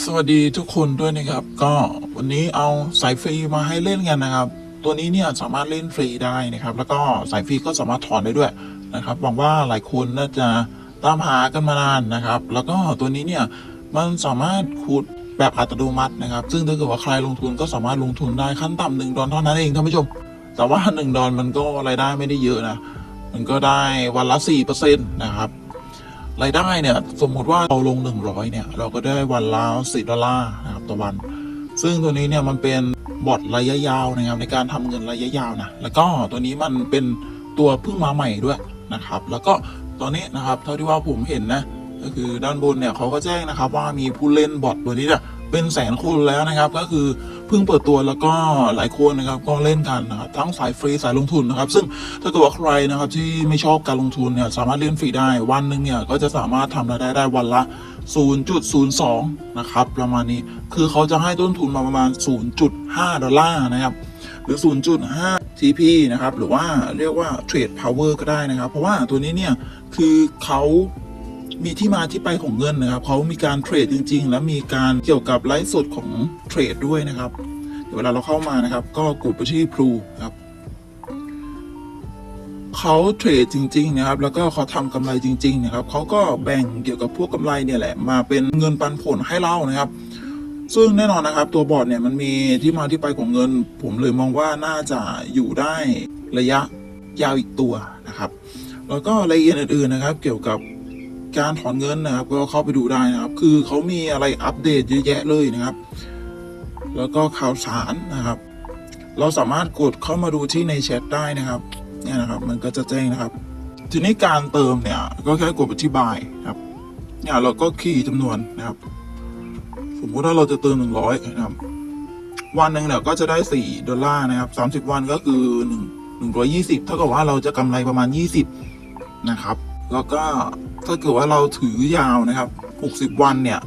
สวัสดีทุกคนด้วยนะครับ ก็วันนี้เอาสายฟรีมาให้เล่นกันนะครับ ตัวนี้เนี่ยสามารถเล่นฟรีได้นะครับ แล้วก็สายฟรีก็สามารถถอนได้ด้วยนะครับหวังว่าหลายคนน่าจะตามหากันมานานนะครับ แล้วก็ตัวนี้เนี่ยมันสามารถขุดแบบอัตโนมัตินะครับ ซึ่งถ้าเกิดว่าใครลงทุนก็สามารถลงทุนได้ขั้นต่ำหนึ่งดอลเท่านั้นเองท่านผู้ชม แต่ว่าหนึ่งดอลมันก็รายได้ไม่ได้เยอะนะมันก็ได้วันละสี่เปอร์เซ็นต์นะครับ รายได้เนี่ยสมมติว่าเราลง 100 เนี่ย เราก็ได้วันละสิดอลลาร์นะครับต่อวัน ซึ่งตัวนี้เนี่ยมันเป็นบอทระยะยาวนะครับในการทำเงินระยะยาวนะแล้วก็ตัวนี้มันเป็นตัวเพิ่งมาใหม่ด้วยนะครับ แล้วก็ตอนนี้นะครับเท่าที่ว่าผมเห็นนะก็คือด้านบนเนี่ยเขาก็แจ้งนะครับว่ามีผู้เล่นบอทตัวนี้เนี่ย เป็นแสนคนแล้วนะครับ ก็คือเพิ่งเปิดตัวแล้วก็หลายคนนะครับก็เล่นกันนะครับทั้งสายฟรีสายลงทุนนะครับ ซึ่งถ้าเกิดว่าใครนะครับที่ไม่ชอบการลงทุนเนี่ยสามารถเล่นฟรีได้วันหนึ่งเนี่ยก็จะสามารถทำรายได้ได้วันละ 0.02 นะครับ ประมาณนี้คือเขาจะให้ต้นทุนมาประมาณ 0.5 ดอลลาร์นะครับหรือ 0.5 TP นะครับ หรือว่าเรียกว่า Trade Power ก็ได้นะครับ เพราะว่าตัวนี้เนี่ย คือเขา มีที่มาที่ไปของเงินนะครับเขามีการเทรดจริง ๆ และมีการเกี่ยวกับไลฟ์สดของเทรดด้วยนะครับเดี๋ยวเวลาเราเข้ามานะครับ ก็กดไปที่ Pro ครับเขาเทรดจริง ๆ นะครับ แล้วก็เขาทำกำไรจริง ๆ นะครับเขาก็แบ่งเกี่ยวกับพวกกำไรเนี่ยแหละมาเป็นเงินปันผลให้เรานะครับ ซึ่งแน่นอนนะครับ ตัวบอร์ดเนี่ยมันมีที่มาที่ไปของเงิน ผมเลยมองว่าน่าจะอยู่ได้ระยะยาวอีกตัวนะครับ แล้วก็รายละเอียดอื่นๆนะครับ เกี่ยวกับ การถอนเงินนะครับ ก็เข้าไปดูได้นะครับ คือเขามีอะไรอัปเดตเยอะแยะเลยนะครับ แล้วก็ข่าวสารนะครับ เราสามารถกดเข้ามาดูที่ในแชทได้นะครับเนี่ยนะครับ มันก็จะแจ้งนะครับ ทีนี้การเติมเนี่ย ก็แค่กดไปที่บายครับเนี่ยเราก็คีย์จำนวนนะครับ สมมติว่าเราจะเติมหนึ่งร้อยนะครับ วันหนึ่งเนี่ยก็จะได้สี่ดอลลาร์นะครับสามสิบวันก็คือหนึ่งหนึ่งร้อยยี่สิบเท่ากับว่าเราจะกำไรประมาณยี่สิบนะครับ แล้วก็ถ้าเกิดว่าเราถือยาวนะครับหกสิบวันเนี่ย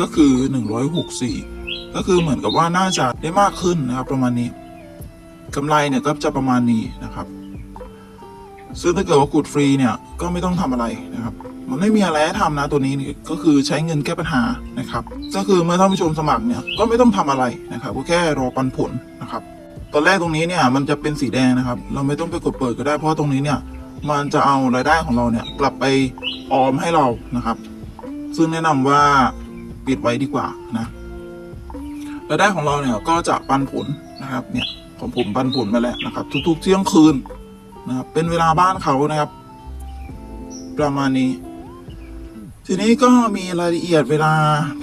ก็คือหนึ่งร้อยหกสี่ก็คือเหมือนกับว่าน่าจะได้มากขึ้นนะครับ ประมาณนี้กำไรเนี่ยก็จะประมาณนี้นะครับ ซึ่งถ้าเกิดว่ากดฟรีเนี่ยก็ไม่ต้องทำอะไรนะครับ มันไม่มีอะไรให้ทำนะตัวนี้ก็คือใช้เงินแก้ปัญหานะครับ ก็คือเมื่อท่านผู้ชมสมัครเนี่ยก็ไม่ต้องทำอะไรนะครับก็แค่รอปันผลนะครับ ตอนแรกตรงนี้เนี่ยมันจะเป็นสีแดงนะครับ เราไม่ต้องไปกดเปิดก็ได้เพราะตรงนี้เนี่ย มันจะเอารายได้ของเราเนี่ยกลับไปออมให้เรานะครับ ซึ่งแนะนำว่าปิดไว้ดีกว่านะรายได้ของเราเนี่ยก็จะปันผลนะครับเนี่ยของผมปันผลมาแล้วนะครับ ทุกๆเที่ยงคืนนะครับเป็นเวลาบ้านเขานะครับ ประมาณนี้ ทีนี้ก็มีรายละเอียดเวลา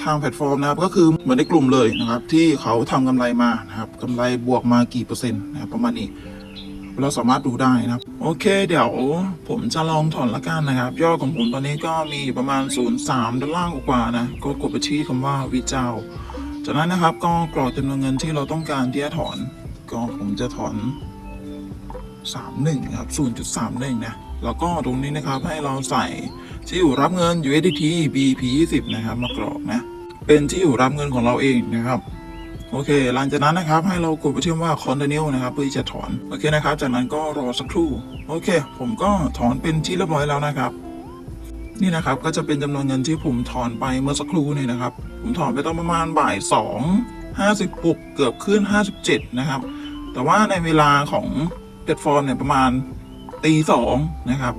ทางแพลตฟอร์มนะครับ ก็คือเหมือนในกลุ่มเลยนะครับ ที่เขาทำกำไรมานะครับกำไรบวกมากี่เปอร์เซ็นต์นะครับประมาณนี้ เราสามารถดูได้นะครับ โอเค เดี๋ยวผมจะลองถอนละกันนะครับ ยอดของผมตอนนี้ก็มีอยู่ประมาณ 0.3ดอลลาร์กว่านะ ก็กดไปที่คำว่าวิจาวจากนั้นนะครับก็กรอกจำนวนเงินที่เราต้องการที่จะถอน ก็ผมจะถอน 31 ครับ 0.31 นะ แล้วก็ตรงนี้นะครับให้เราใส่ที่อยู่รับเงิน USDT BP20 นะครับ มากรอกนะ เป็นที่อยู่รับเงินของเราเองนะครับ โอเค หลังจากนั้นนะครับให้เรากดไปที่ว่า continue นะครับเพื่อที่จะถอน โอเคนะครับ จากนั้นก็รอสักครู่ โอเค ผมก็ถอนเป็นที่เรียบร้อยแล้วนะครับ นี่นะครับก็จะเป็นจำนวนเงินที่ผมถอนไปเมื่อสักครู่นี่นะครับ ผมถอนไปตอนประมาณบ่ายสองห้าสิบหกเกือบขึ้นห้าสิบเจ็ดนะครับ แต่ว่าในเวลาของแพลตฟอร์มเนี่ยประมาณตีสองนะครับ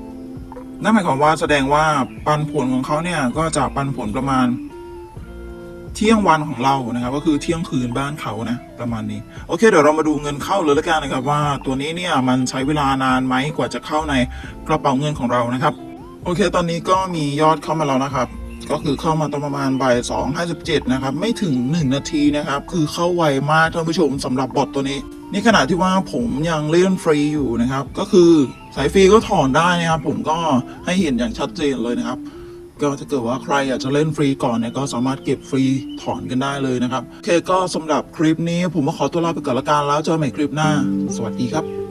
นั่นหมายความว่าแสดงว่าปันผลของเขาเนี่ยก็จะปันผลประมาณ เที่ยงวันของเรานะครับ ก็คือเที่ยงคืนบ้านเขานะ ประมาณนี้ โอเค เดี๋ยวเรามาดูเงินเข้าเลยล้วกันนะครับ ว่าตัวนี้เนี่ยมันใช้เวลานานไหมกว่าจะเข้าในกระเป๋าเงินของเรานะครับ โอเค ตอนนี้ก็มียอดเข้ามาแล้วนะครับ ก็คือเข้ามาตอนประมาณบ่ายสองห้าสิบเจ็ดนะครับ ไม่ถึงหนึ่งนาทีนะครับ คือเข้าไวมากท่านผู้ชมสำหรับบอทตัวนี้นี่ขณะที่ว่าผมยังเล่นฟรีอยู่นะครับ ก็คือสายฟรีก็ถอนได้นะครับ ผมก็ให้เห็นอย่างชัดเจนเลยนะครับ ก็ถ้าเกิดว่าใครอยากจะเล่นฟรีก่อนเนี่ยก็สามารถเก็บฟรีถอนกันได้เลยนะครับโอเคก็สำหรับคลิปนี้ผมก็ขอตัวลาไปก่อนละกันแล้วเจอกันใหม่คลิปหน้า สวัสดีครับ